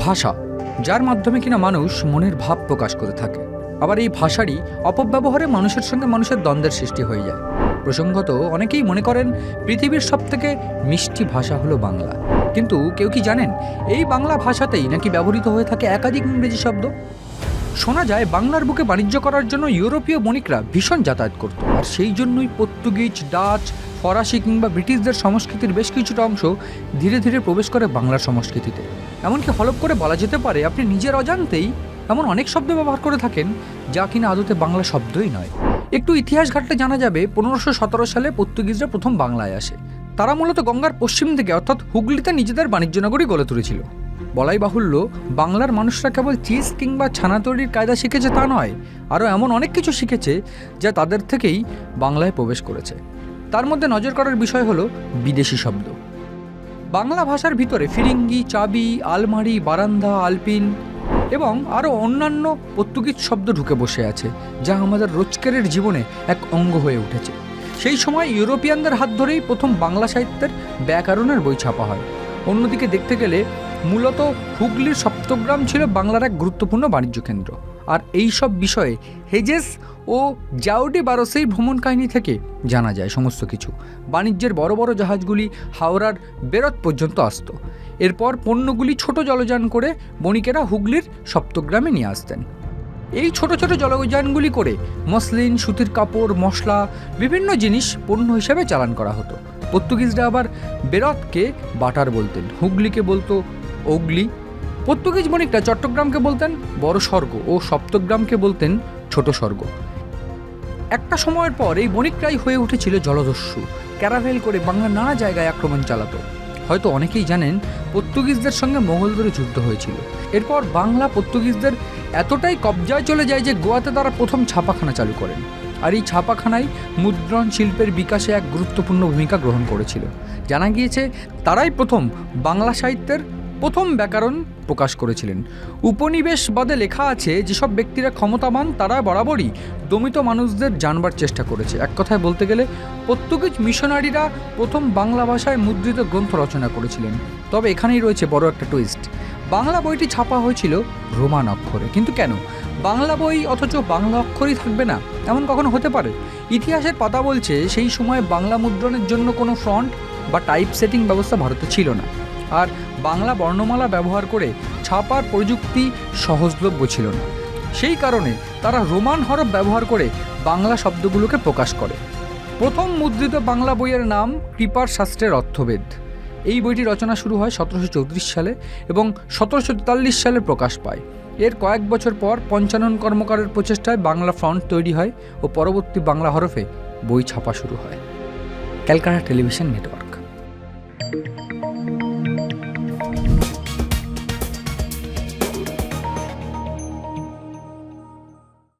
ভাষা, যার মাধ্যমে কিনা মানুষ মনের ভাব প্রকাশ করে থাকে। আবার এই ভাষারই অপব্যবহারে মানুষের সঙ্গে মানুষের দ্বন্দ্বের সৃষ্টি হয়ে যায়। প্রসঙ্গত, অনেকেই মনে করেন পৃথিবীর সবথেকে মিষ্টি ভাষা হলো বাংলা। কিন্তু কেউ কি জানেন, এই বাংলা ভাষাতেই নাকি ব্যবহৃত হয়ে থাকে একাধিক ইংরেজি শব্দ? শোনা যায়, বাংলার বুকে বাণিজ্য করার জন্য ইউরোপীয় বণিকরা ভীষণ যাতায়াত করত। আর সেই জন্যই পর্তুগিজ, ডাচ ফরাসি কিংবা ব্রিটিশদের সংস্কৃতির বেশ কিছুটা অংশ ধীরে ধীরে প্রবেশ করে বাংলার সংস্কৃতিতে। এমনকি হলপ করে বলা যেতে পারে, আপনি নিজের অজান্তেই এমন অনেক শব্দ ব্যবহার করে থাকেন যা কিনা আদতে বাংলা শব্দই নয়। একটু ইতিহাস ঘাটলে জানা যাবে, পনেরোশো সতেরো সালে পর্তুগিজরা প্রথম বাংলায় আসে। তারা মূলত গঙ্গার পশ্চিম দিকে, অর্থাৎ হুগলিতে নিজেদের বাণিজ্য নগরী গড়ে তুলেছিল। বলাই বাহুল্য, বাংলার মানুষরা কেবল চিজ কিংবা ছানা তৈরির কায়দা শিখেছে তা নয়, আরও এমন অনেক কিছু শিখেছে যা তাদের থেকেই বাংলায় প্রবেশ করেছে। তার মধ্যে নজর করার বিষয় হলো বিদেশি শব্দ। বাংলা ভাষার ভিতরে ফিরিঙ্গি, চাবি, আলমারি, বারান্দা, আলপিন এবং আরও অন্যান্য পর্তুগিজ শব্দ ঢুকে বসে আছে, যা আমাদের রোজকারের জীবনে এক অঙ্গ হয়ে উঠেছে। সেই সময় ইউরোপিয়ানদের হাত ধরেই প্রথম বাংলা সাহিত্যের ব্যাকরণের বই ছাপা হয়। অন্যদিকে দেখতে গেলে মূলত হুগলির সপ্তগ্রাম ছিল বাংলার এক গুরুত্বপূর্ণ বাণিজ্য কেন্দ্র। আর এই সব বিষয়ে হেজেস ও জাউডি বারসেই ভ্রমণ কাহিনী থেকে জানা যায় সমস্ত কিছু। বাণিজ্যের বড় বড় জাহাজগুলি হাওড়ার বেরত পর্যন্ত আসতো। এরপর পণ্যগুলি ছোট জলযান করে বণিকেরা হুগলির সপ্তগ্রামে নিয়ে আসতেন। এই ছোট ছোট জলযানগুলি করে মসলিন, সুতির কাপড়, মশলা, বিভিন্ন জিনিস পণ্য হিসেবে চালান করা হতো। পর্তুগিজরা আবার বেরতকে বাটার বলতেন, হুগলিকে বলতো ওগলি। পর্তুগিজ বণিকরা চট্টগ্রামকে বলতেন বড় স্বর্গ ও সপ্তগ্রামকে বলতেন ছোট স্বর্গ। একটা সময়ের পর এই বণিকরাই হয়ে উঠেছিল জলদস্যু। ক্যারাভেল করে বাংলা নানা জায়গায় আক্রমণ চালাতো। হয়তো অনেকেই জানেন, পর্তুগিজদের সঙ্গে মোগলদের যুদ্ধ হয়েছিল। এরপর বাংলা পর্তুগিজদের এতটাই কবজায় চলে যায় যে গোয়াতে তারা প্রথম ছাপাখানা চালু করেন। আর এই ছাপাখানাই মুদ্রণ শিল্পের বিকাশে এক গুরুত্বপূর্ণ ভূমিকা গ্রহণ করেছিল। জানা গিয়েছে, তারাই প্রথম বাংলা সাহিত্যের প্রথম ব্যাকরণ প্রকাশ করেছিলেন। উপনিবেশবাদে লেখা আছে, যেসব ব্যক্তিরা ক্ষমতাবান, তারা বরাবরই দমিত মানুষদের জানবার চেষ্টা করেছে। এক কথায় বলতে গেলে, পর্তুগিজ মিশনারিরা প্রথম বাংলা ভাষায় মুদ্রিত গ্রন্থ রচনা করেছিলেন। তবে এখানেই রয়েছে বড় একটা টুইস্ট বাংলা বইটি ছাপা হয়েছিল রোমান অক্ষরে। কিন্তু কেন? বাংলা বই অথচ বাংলা অক্ষরই থাকবে না, এমন কখনো হতে পারে? ইতিহাসের পাতা বলছে সেই সময় বাংলা মুদ্রণের জন্য কোনো ফ্রন্ট বা টাইপ সেটিং ব্যবস্থা ভারতে ছিল না। আর বাংলা বর্ণমালা ব্যবহার করে ছাপার প্রযুক্তি সহজলভ্য ছিল না। সেই কারণে তারা রোমান হরফ ব্যবহার করে বাংলা শব্দগুলোকে প্রকাশ করে। প্রথম মুদ্রিত বাংলা বইয়ের নাম কৃপার শাস্ত্রের অর্থবেদ। এই বইটি রচনা শুরু হয় সতেরোশো চৌত্রিশ সালে এবং সতেরোশো তেতাল্লিশ সালে প্রকাশ পায়। এর কয়েক বছর পর পঞ্চানন কর্মকারের প্রচেষ্টায় বাংলা ফ্রন্ট তৈরি হয় ও পরবর্তী বাংলা হরফে বই ছাপা শুরু হয়। Calcutta television network.